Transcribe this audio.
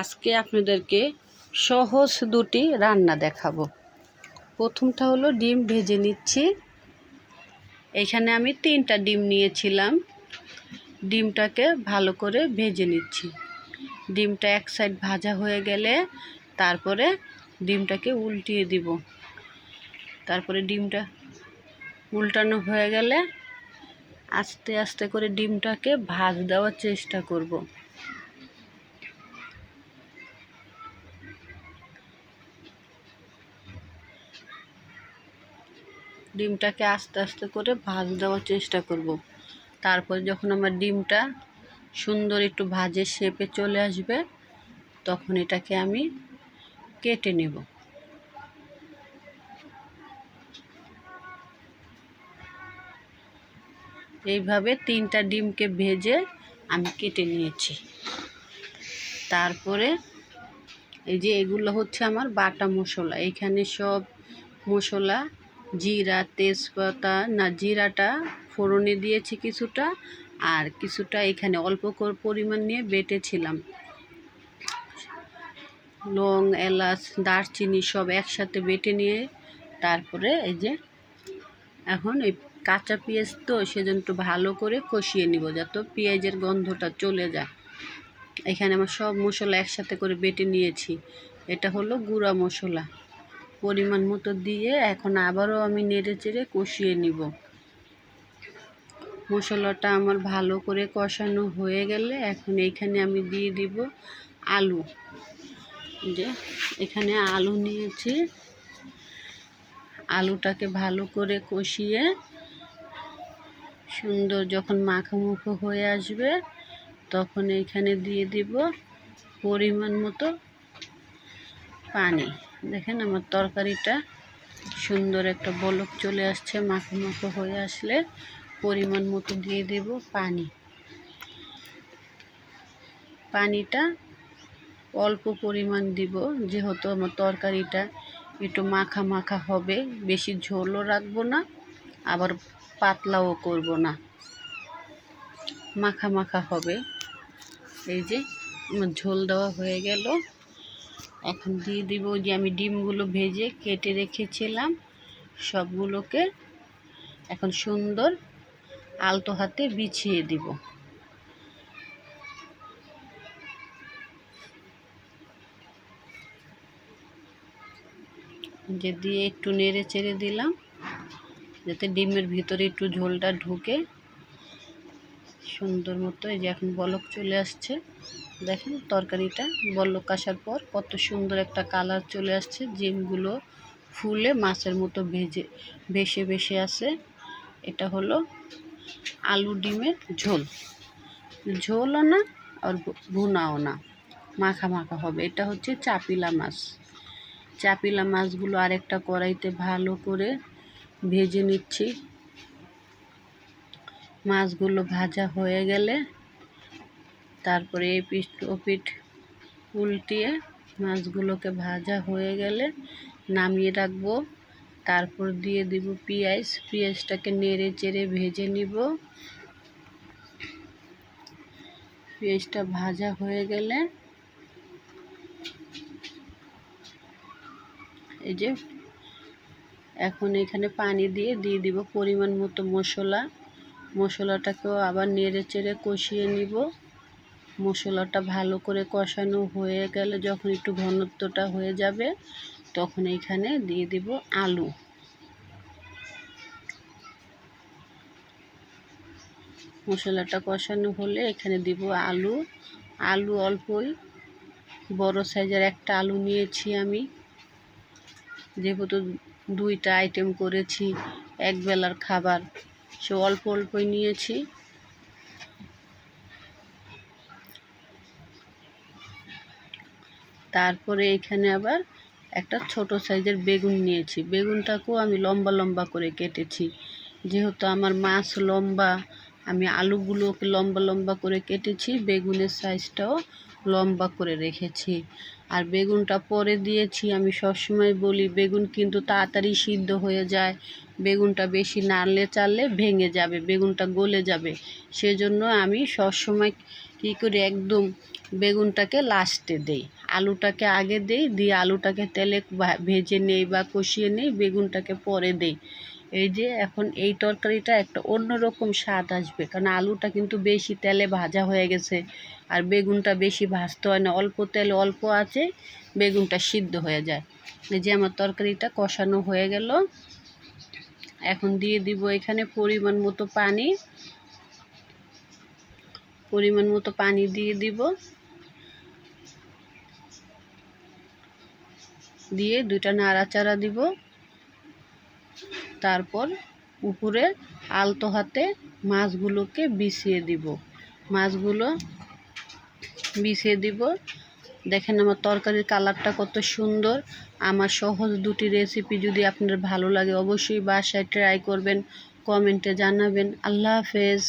আজকে আপনাদেরকে সহজ দুটি রান্না দেখাবো। প্রথমটা হলো ডিম ভেজে নিচ্ছি। এখানে আমি তিনটা ডিম নিয়েছিলাম। ডিমটাকে ভালো করে ভেজে নিচ্ছি। ডিমটা এক সাইড ভাজা হয়ে গেলে তারপরে ডিমটাকে উল্টিয়ে দিব। তারপরে ডিমটা উল্টানো হয়ে গেলে আস্তে আস্তে করে ডিমটাকে ভাজ দেওয়ার চেষ্টা করব। ডিমটাকে আস্তে আস্তে করে ভাজ দেওয়ার চেষ্টা করব। তারপর যখন আমার ডিমটা সুন্দর একটু ভাজের শেপে চলে আসবে, তখন এটাকে আমি কেটে নেব। এইভাবে তিনটা ডিমকে ভেজে আমি কেটে নিয়েছি। তারপরে এই যে এগুলো হচ্ছে আমার বাটা মশলা, এখানে সব মশলা জিরা, তেজপাতা, না, জিরাটা ফোড়নে দিয়েছি কিছুটা আর কিছুটা এখানে অল্প পরিমাণ নিয়ে বেটেছিলাম। লং, এলাচ, দারচিনি সব একসাথে বেটে নিয়ে তারপরে এই যে এখন এই কাঁচা পেঁয়াজ তো সেজন্য একটু ভালো করে কষিয়ে নিব যাতে পেঁয়াজের গন্ধটা চলে যায়। এখানে আমার সব মশলা একসাথে করে বেটে নিয়েছি। এটা হলো গুঁড়া মশলা। পরিমাণ মতো দিয়ে এখন আবারও আমি নেড়ে চেড়ে কষিয়ে নিব। মশলাটা আমার ভালো করে কষানো হয়ে গেলে এখন এইখানে আমি দিয়ে দিব আলু। যে এখানে আলু নিয়েছি। আলুটাকে ভালো করে কষিয়ে সুন্দর যখন মাখামুখো হয়ে আসবে তখন এইখানে দিয়ে দিব পরিমাণ মতো পানি। দেখেন আমার তরকারিটা। সুন্দর একটা বলক চলে আসছে, মাখো মাখো হয়ে আসলে পরিমাণ মতো দিয়ে দেব পানি। পানিটা অল্প পরিমাণ দিব, যেহেতু আমার তরকারিটা একটু মাখা মাখা হবে, বেশি ঝোলও রাখব না, আবার পাতলাও করব না। মাখা মাখা হবে। এই যে আমার ঝোল দেওয়া হয়ে গেল। এখন দিয়ে দিব যে আমি ডিমগুলো ভেজে কেটে রেখেছিলাম সবগুলোকে। এখন সুন্দর আলতো হাতে বিছিয়ে দিব। যে দিয়ে একটু নেড়ে চেড়ে দিলাম, যাতে ডিমের ভিতরে একটু ঝোলটা ঢুকে। সুন্দর মতো এই যে এখন বলক চলে আসছে। দেখেন তরকারিটা বলক আসার পর কত সুন্দর একটা কালার চলে আসছে। ডিমগুলো ফুলে মাছের মতো ভেজে, ভেসে ভেসে আসে। এটা হলো আলু ডিমের ঝোল। ঝোলও না আর ভুনাও না। মাখা মাখা হবে। এটা হচ্ছে চাপিলা মাছ। চাপিলা মাছগুলো আরেকটা কড়াইতে ভালো করে ভেজে নিচ্ছি। মাছগুলো ভাজা হয়ে গেলে তারপরে এই পিঠ, ও পিঠ উল্টিয়ে মাছগুলোকে ভাজা হয়ে গেলে নামিয়ে রাখব। তারপর দিয়ে দিব পেঁয়াজ। পেঁয়াজটাকে নেড়ে চেড়ে ভেজে নিব। পেঁয়াজটা ভাজা হয়ে গেলে এই যে এখন এখানে পানি দিয়ে দিয়ে দিব পরিমাণ মতো মশলা। মশলাটাকেও আবার নেড়ে চেড়ে কষিয়ে নিব। মশলাটা ভালো করে কষানো হয়ে গেলে যখন একটু ঘনত্বটা হয়ে যাবে, তখন এইখানে দিয়ে দিব আলু। মশলাটা কষানো হলে এখানে দিব আলু। আলু অল্পই, বড় সাইজের একটা আলু নিয়েছি আমি। যেহেতু দুইটা আইটেম করেছি এক বেলার খাবার। সে অল্প অল্পই নিয়েছি। তারপরে এখানে আবার একটা ছোট সাইজের বেগুন নিয়েছি। বেগুনটাকেও আমি লম্বা লম্বা করে কেটেছি। যেহেতু আমার মাছ লম্বা, আমি আলুগুলোকে লম্বা লম্বা করে কেটেছি, বেগুনের সাইজটাও লম্বা করে রেখেছি। আর বেগুনটা পরে দিয়েছি। আমি সবসময় বলি, বেগুন কিন্তু তাড়াতাড়ি সিদ্ধ হয়ে যায়। বেগুনটা বেশি নাড়লে চাললে ভেঙে যাবে, বেগুনটা গলে যাবে। সেজন্য আমি সবসময় কী করি, একদম বেগুনটাকে লাস্টে দেই। আলুটাকে আগে দেই, দিয়ে আলুটাকে তেলে ভেজে নেই বা কষিয়ে নেই, বেগুনটাকে পরে দেই। এই যে এখন এই তরকারিটা একটা অন্যরকম স্বাদ আসবে। কারণ আলুটা কিন্তু বেশি তেলে ভাজা হয়ে গেছে আর বেগুনটা বেশি ভাজতে হয় না। অল্প তেলে অল্প আছে, বেগুনটা সিদ্ধ হয়ে যায়। এই যে আমার তরকারিটা কষানো হয়ে গেল। এখন দিয়ে দিব এখানে পরিমাণ মতো পানি। পরিমাণ মতো পানি দিয়ে দিব। দিয়ে দুইটা নাড়াচাড়া দিব। তারপর উপরে আলতো হাতে মাছগুলোকে বিছিয়ে দিব। মাছগুলো বিছিয়ে দিব। দেখেন আমার তরকারির কালারটা কত সুন্দর। আমার সহজ দুটি রেসিপি যদি আপনার ভালো লাগে অবশ্যই বাসায় ট্রাই করবেন কমেন্টে জানাবেন। আল্লাহ হাফেজ।